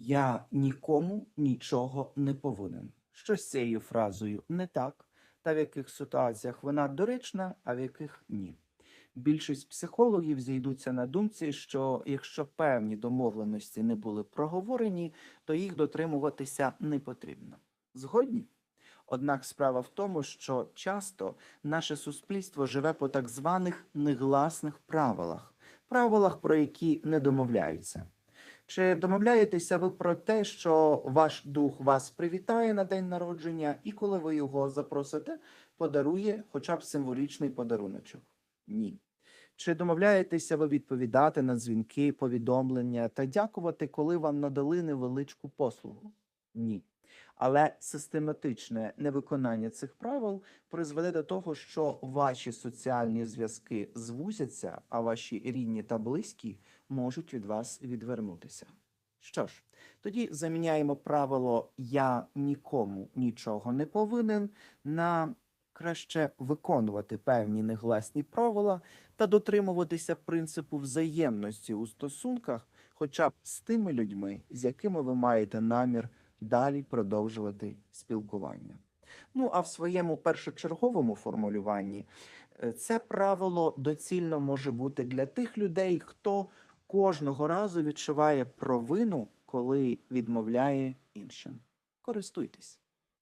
Я нікому нічого не повинен. Що з цією фразою не так, та в яких ситуаціях вона доречна, а в яких ні. Більшість психологів зійдуться на думці, що якщо певні домовленості не були проговорені, то їх дотримуватися не потрібно. Згодні? Однак справа в тому, що часто наше суспільство живе по так званих негласних правилах, правилах, про які не домовляються. Чи домовляєтеся ви про те, що ваш дух вас привітає на день народження, і коли ви його запросите, подарує хоча б символічний подаруночок? Ні. Чи домовляєтеся ви відповідати на дзвінки, повідомлення та дякувати, коли вам надали невеличку послугу? Ні. Але систематичне невиконання цих правил призведе до того, що ваші соціальні зв'язки звузяться, а ваші рідні та близькі можуть від вас відвернутися. Що ж, тоді заміняємо правило Я нікому нічого не повинен на краще виконувати певні негласні правила та дотримуватися принципу взаємності у стосунках, хоча б з тими людьми, з якими ви маєте намір далі продовжувати спілкування. Ну а в своєму першочерговому формулюванні е, це правило доцільно може бути для тих людей, хто кожного разу відчуває провину, коли відмовляє іншим. Користуйтесь.